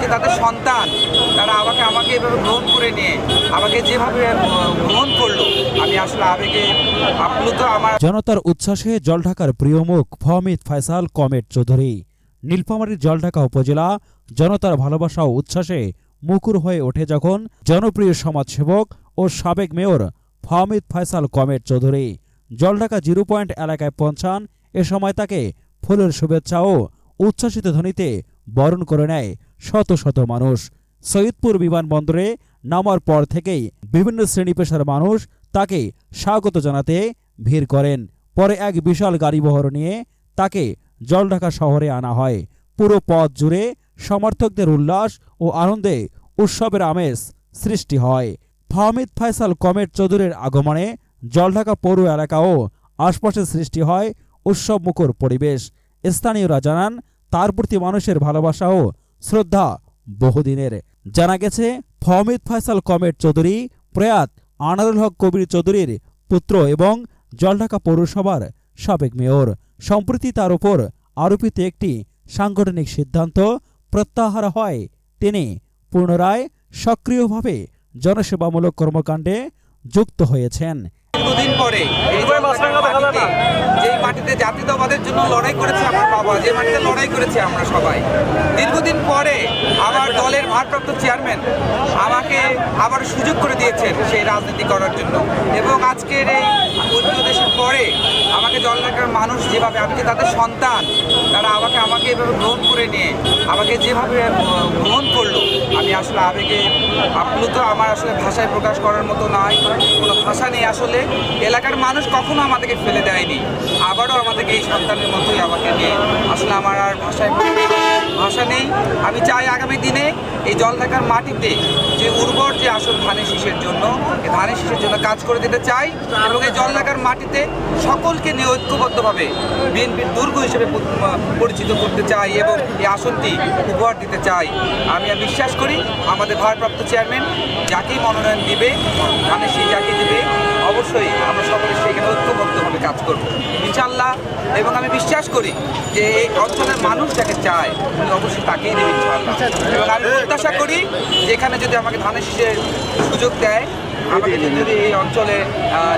যে তাদের সন্তান, তারা আমাকে আমাকে এভাবে গ্রহণ করে নিয়ে, আমাকে যেভাবে গ্রহণ করল, আমি আসলে আবেগে আপ্লুত আমার জনতার উচ্ছ্বাসে জলঢাকার প্রিয় মুখ ফহমিদ ফয়সাল, কমেট চৌধুরী। নীলফামারীর জলঢাকা উপজেলা, জনতার ভালোবাসা ও উচ্ছ্বাসে মুকুর হয়ে ওঠে যখন জনপ্রিয় সমাজসেবক ও সাবেক mayor Fahmid Faisal, comet Chowdhury. Jaldhaka zero point এলাকায় পৌঁছান, এ সময় তাকে ফুলের শুভেচ্ছা ও উচ্ছ্বাসিত ধ্বনিতে বরণ করে নেয় শত শত মানুষ। সৈয়দপুর বিমানবন্দরে নামার পর থেকেই বিভিন্ন শ্রেণি পেশার মানুষ তাকে স্বাগত জানাতে ভিড় করেন। পরে এক বিশাল গাড়িবহর নিয়ে তাকে জলঢাকা শহরে আনা হয়। পুরো পথ জুড়ে সমর্থকদের উল্লাস ও আনন্দে উৎসবের আমেজ সৃষ্টি হয়। ফাহমিদ ফয়সাল কমেট চৌধুরীর আগমনে জলঢাকা পৌর এলাকাও আশপাশে সৃষ্টি হয় উৎসবমুখর পরিবেশ। স্থানীয়রা জানান, তার প্রতি মানুষের ভালোবাসা ও শ্রদ্ধা বহুদিনের। জানা গেছে, ফহমিদ ফয়সাল কমেট চৌধুরী, প্রয়াত আনারুল হক কবির চৌধুরীর পুত্র এবং জলঢাকা পৌরসভার সাবেক মেয়র। সম্প্রতি তার উপর আরোপিত একটি সাংগঠনিক সিদ্ধান্ত প্রত্যাহার হয়। তিনি পুনরায় সক্রিয়ভাবে জনসেবামূলক কর্মকাণ্ডে যুক্ত হয়েছেন। দীর্ঘদিন পরে এই যে মাটিতে জাতীয়তাবাদের জন্য লড়াই করেছে আমার বাবা যে মাটিতে লড়াই করেছে আমরা সবাই। দীর্ঘদিন পরে আমার দলের ভারপ্রাপ্ত চেয়ারম্যান আমাকে আবার সুযোগ করে দিয়েছেন সেই রাজনীতি করার জন্য। এবং আজকের এই অধিবেশন পরে মানুষ যেভাবে, আমি তাদের সন্তান? তারা আমাকে আমাকে এভাবে গ্রহণ করে নিয়ে, আমাকে যেভাবে গ্রহণ করল, আমি আসলে আবেগে আপ্লুত, আমার আসলে ভাষায় প্রকাশ করার মতো নয় কোনো ভাষা নেই আসলে। এলাকার মানুষ কখনো আমাদেরকে ফেলে দেয়নি, আবারও আমাদেরকে এই সন্তানের মতোই আমাকে নিয়ে, আসলে আমার আর ভাষায় ভাষা নেই। আমি চাই আগামী দিনে এই জলঢাকার মাটিতে যে উর্বর যে আসল ধানের শীষের জন্য ধানের শীষের জন্য কাজ করে দিতে চাই এবং এই জলঢাকার মাটিতে সকলকে নিয়ে ঐক্যবদ্ধভাবে বিএনপির দুর্গ হিসেবে পরিচিত করতে চাই এবং এই আসনটি উপহার দিতে চাই। আমি বিশ্বাস করি আমাদের ভারপ্রাপ্ত চেয়ারম্যান যাকেই মনোনয়ন দিবে, ধানের শীষ যাকে দিবে, অবশ্যই আমরা সকলে সেখানে ঐক্যবদ্ধভাবে কাজ করব। ইনশাল্লাহ এবং আমি বিশ্বাস করি যে এই অঞ্চলের মানুষ যাকে চায়, উনি অবশ্যই তাকেই দেবে এবং আমি প্রত্যাশা করি যে এখানে যদি আমাকে ধানের শীষের সুযোগ দেয়, আমাকে যদি এই অঞ্চলে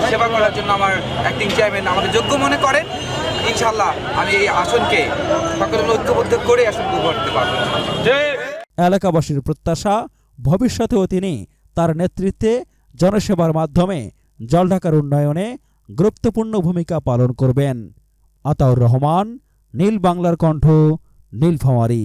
সেবা করার জন্য আমার অ্যাক্টিং চেয়ারম্যান আমাকে যোগ্য মনে করেন ইনশাল্লাহ আমি এই আসনকে সকলে ঐক্যবদ্ধ করে আসনকে উপহার দিতে পারব এলাকাবাসীর প্রত্যাশা, ভবিষ্যতেও তিনি তার নেতৃত্বে জনসেবার মাধ্যমে জলঢাকার উন্নয়নে গুরুত্বপূর্ণ ভূমিকা পালন করবেন। আতাউর রহমান নীল বাংলার কণ্ঠ নীলফামারী।